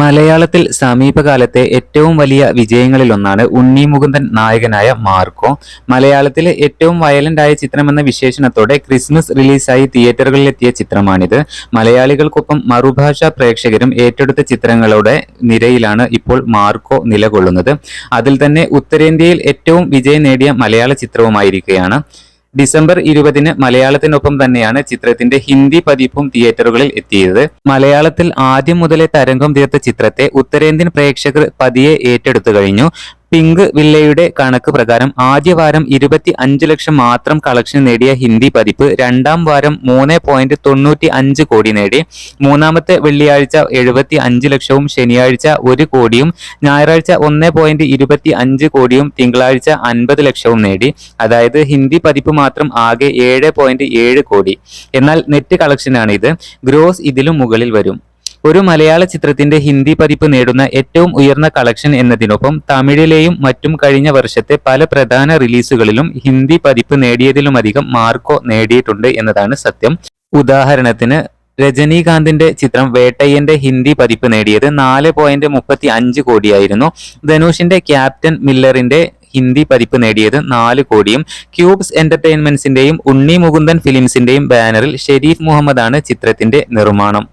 മലയാളത്തിൽ സമീപകാലത്തെ ഏറ്റവും വലിയ വിജയങ്ങളിലൊന്നാണ് ഉണ്ണി മുകുന്ദൻ നായകനായ മാർക്കോ. മലയാളത്തിലെ ഏറ്റവും വയലന്റ് ആയ ചിത്രമെന്ന വിശേഷണത്തോടെ ക്രിസ്മസ് റിലീസായി തിയേറ്ററുകളിലെത്തിയ ചിത്രമാണിത്. മലയാളികൾക്കൊപ്പം മറുഭാഷാ പ്രേക്ഷകരും ഏറ്റെടുത്ത ചിത്രങ്ങളുടെ നിരയിലാണ് ഇപ്പോൾ മാർക്കോ നിലകൊള്ളുന്നത്. അതിൽ തന്നെ ഉത്തരേന്ത്യയിൽ ഏറ്റവും വിജയം നേടിയ മലയാള ചിത്രവുമായിരിക്കുകയാണ്. ഡിസംബർ ഇരുപതിന് മലയാളത്തിനൊപ്പം തന്നെയാണ് ചിത്രത്തിന്റെ ഹിന്ദി പതിപ്പും തിയേറ്ററുകളിൽ എത്തിയത്. മലയാളത്തിൽ ആദ്യം മുതലേ തരംഗം തീർത്ത ചിത്രത്തെ ഉത്തരേന്ത്യൻ പ്രേക്ഷകർ പതിയെ ഏറ്റെടുത്തു കഴിഞ്ഞു. പിങ്ക് വില്ലയുടെ കണക്ക് പ്രകാരം ആദ്യ വാരം ഇരുപത്തി അഞ്ച് ലക്ഷം മാത്രം കളക്ഷൻ നേടിയ ഹിന്ദി പതിപ്പ് രണ്ടാം വാരം മൂന്ന് പോയിന്റ് തൊണ്ണൂറ്റി അഞ്ച് കോടി നേടി. മൂന്നാമത്തെ വെള്ളിയാഴ്ച എഴുപത്തി അഞ്ച് ലക്ഷവും ശനിയാഴ്ച ഒരു കോടിയും ഞായറാഴ്ച ഒന്ന് പോയിന്റ് ഇരുപത്തി അഞ്ച് കോടിയും തിങ്കളാഴ്ച അൻപത് ലക്ഷവും നേടി. അതായത് ഹിന്ദി പതിപ്പ് മാത്രം ആകെ ഏഴ് പോയിന്റ് ഏഴ് കോടി. എന്നാൽ നെറ്റ് കളക്ഷനാണ് ഇത് ഗ്രോസ് ഇതിലും മുകളിൽ വരും. ഒരു മലയാള ചിത്രത്തിന്റെ ഹിന്ദി പതിപ്പ് നേടുന്ന ഏറ്റവും ഉയർന്ന കളക്ഷൻ എന്നതിനൊപ്പം തമിഴിലെയും മറ്റും കഴിഞ്ഞ വർഷത്തെ പല പ്രധാന റിലീസുകളിലും ഹിന്ദി പതിപ്പ് നേടിയതിലുമധികം മാർക്കോ നേടിയിട്ടുണ്ട് എന്നതാണ് സത്യം. ഉദാഹരണത്തിന് രജനീകാന്തിന്റെ ചിത്രം വേട്ടയ്യന്റെ ഹിന്ദി പതിപ്പ് നേടിയത് നാല് പോയിന്റ് മുപ്പത്തി അഞ്ച് കോടിയായിരുന്നു. ധനുഷിന്റെ ക്യാപ്റ്റൻ മില്ലറിന്റെ ഹിന്ദി പതിപ്പ് നേടിയത് നാല് കോടിയും ക്യൂബ്സ് എന്റർടൈൻമെന്റ്സിന്റെയും ഉണ്ണി മുകുന്ദൻ ഫിലിംസിന്റെയും ബാനറിൽ ഷെരീഫ് മുഹമ്മദാണ് ചിത്രത്തിന്റെ നിർമ്മാണം.